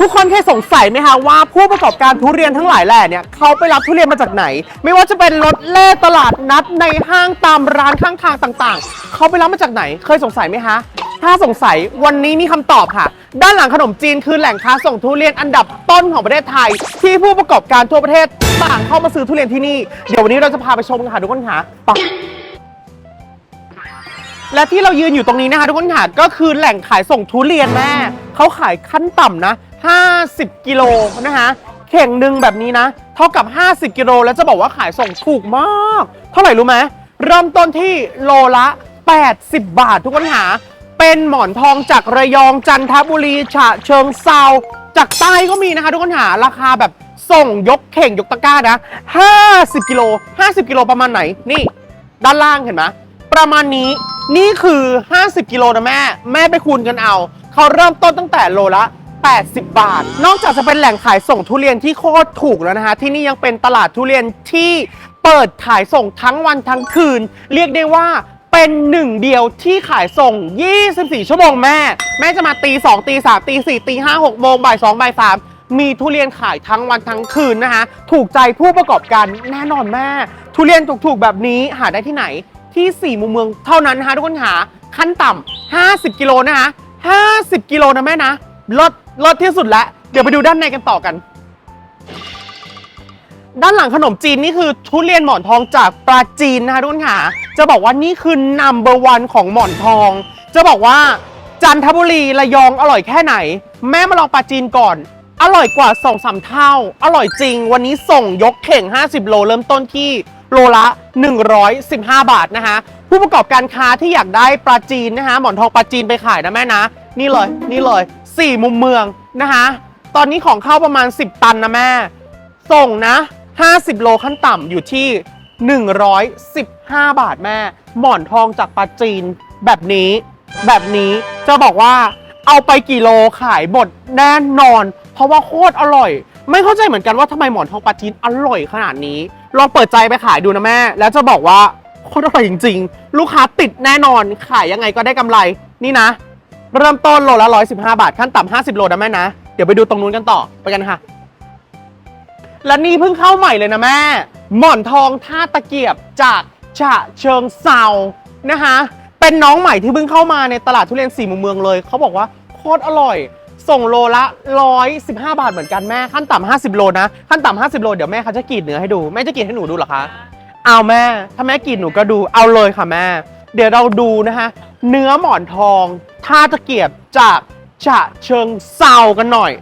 ทุกคนเคยสงสัยไหมคะว่าผู้ประกอบการทุเรียนทั้งหลายแหล่เนี่ยเขาไปรับทุเรียนมาจากไหน ไม่ว่าจะเป็นรถเล่ตลาดนัดในห้างตามร้านข้างทางต่างๆ เขาไปรับมาจากไหน เคยสงสัยไหมคะถ้าสงสัยวันนี้มีคำตอบค่ะ ด้านหลังขนมจีนคือแหล่งค้าส่งทุเรียนอันดับต้นของประเทศไทย ที่ผู้ประกอบการทั่วประเทศต่างเข้ามาซื้อทุเรียนที่นี่เดี๋ยววันนี้เราจะพาไปชมกันค่ะทุกคนค่ะไปและที่เรายืนอยู่ตรงนี้นะคะทุกคนค่ะก็คือแหล่งขายส่งทุเรียนแม่เขาขายขั้นต่ำนะ 50 กิโลนะคะเข่งหนึ่งแบบนี้นะ เท่ากับ 50 กิโลแล้วจะบอกว่าขายส่งถูกมาก เท่าไหร่รู้ไหมเริ่มต้นที่โลละ 80 บาททุกคนหา เป็นหมอนทองจากระยองจันทบุรีฉะเชิงเซาจากใต้ก็มีนะคะ ทุกคนหาราคาแบบส่งยกเข่งยกตะกร้านะ 50 กิโล 50 กิโลประมาณไหน นี่ ด้านล่างเห็นไหมประมาณนี้นี่คือ 50 กิโลนะแม่ แม่ไปคูณกันเอา เขาเริ่มต้นตั้งแต่โลละ 80 บาท นอกจากจะเป็นแหล่งขายส่งทุเรียนที่โคตรถูกแล้วนะคะ ที่นี่ยังเป็นตลาดทุเรียนที่เปิดขายส่งทั้งวันทั้งคืน เรียกได้ว่าเป็นหนึ่งเดียวที่ขายส่ง 24 ชั่วโมงแม่ แม่จะมาตี 2 ตี 3 ตี 4 ตี 5 6โมงบ่าย2บ่าย3มีทุเรียนขายทั้งวันทั้งคืนนะคะ ถูกใจผู้ประกอบการแน่นอนแม่ ทุเรียนถูกๆแบบนี้หาได้ที่ไหนที่ 4 มุมเมืองเท่านั้นนะคะทุกคนหาขั้นต่ำ50 กิโลนะคะ 50 กิโลนะแม่นะลด ลดที่สุดแล้ว เดี๋ยวไปดูด้านในกันต่อกัน ด้านหลังขนมจีนนี่คือทุเรียนหมอนทองจากปลาจีนนะคะทุกคนค่ะ จะบอกว่านี่คือ number one ของหมอนทอง จะบอกว่าจันทบุรีระยองอร่อยแค่ไหน แม่มาลองปลาจีนก่อน อร่อยกว่า2อสเท่า อร่อยจริง วันนี้ส่งยกเข่ง 50 โลเริ่มต้นที่โลละ 115 บาทนะคะ ผู้ประกอบการค้าที่อยากได้ปลาจีนนะคะหมอนทองปลาจีนไปขายนะแม่นะ นี่เลย นี่เลย 4มุมเมืองนะคะ ตอนนี้ของเข้าประมาณ 10 ตันนะแม่ ส่งนะ 50 โลขั้นต่ำอยู่ที่ 115 บาทแม่ หมอนทองจากปาจีนแบบนี้ แบบนี้จะบอกว่าเอาไปกี่โลขายหมดแน่นอน เพราะว่าโคตรอร่อย ไม่เข้าใจเหมือนกันว่าทำไมหมอนทองปาจีนอร่อยขนาดนี้ ลองเปิดใจไปขายดูนะแม่ แล้วจะบอกว่าโคตรอร่อยจริง ๆ ลูกค้าติดแน่นอนขายยังไงก็ได้กำไรนี่นะ เริ่มต้นโลละ115 บาท ขั้นต่ำ50 โลนะแม่นะ เดี๋ยวไปดูตรงนู้นกันต่อไปกันค่ะ และนี่เพิ่งเข้าใหม่เลยนะแม่ หมอนทองท่าตะเกียบจากฉะเชิงเซานะคะเป็นน้องใหม่ที่เพิ่งเข้ามาในตลาดทุเรียนสี่มุมเมืองเลยเขาบอกว่าโคตรอร่อย ส่งโลละ 115 บาทเหมือนกันแม่ขั้นต่ำ50 โลนะ ขั้นต่ำ50 โลเดี๋ยวแม่เขาจะกรีดเนื้อให้ดูแม่จะกรีดให้หนูดูเหรอคะเอาแม่ ถ้าแม่กรีดหนูก็ดูเอาเลยค่ะแม่ เดี๋ยวเราดูนะคะเนื้อหมอนทอง ท่าตะเกียบจากฉะเชิงเซากันหน่อย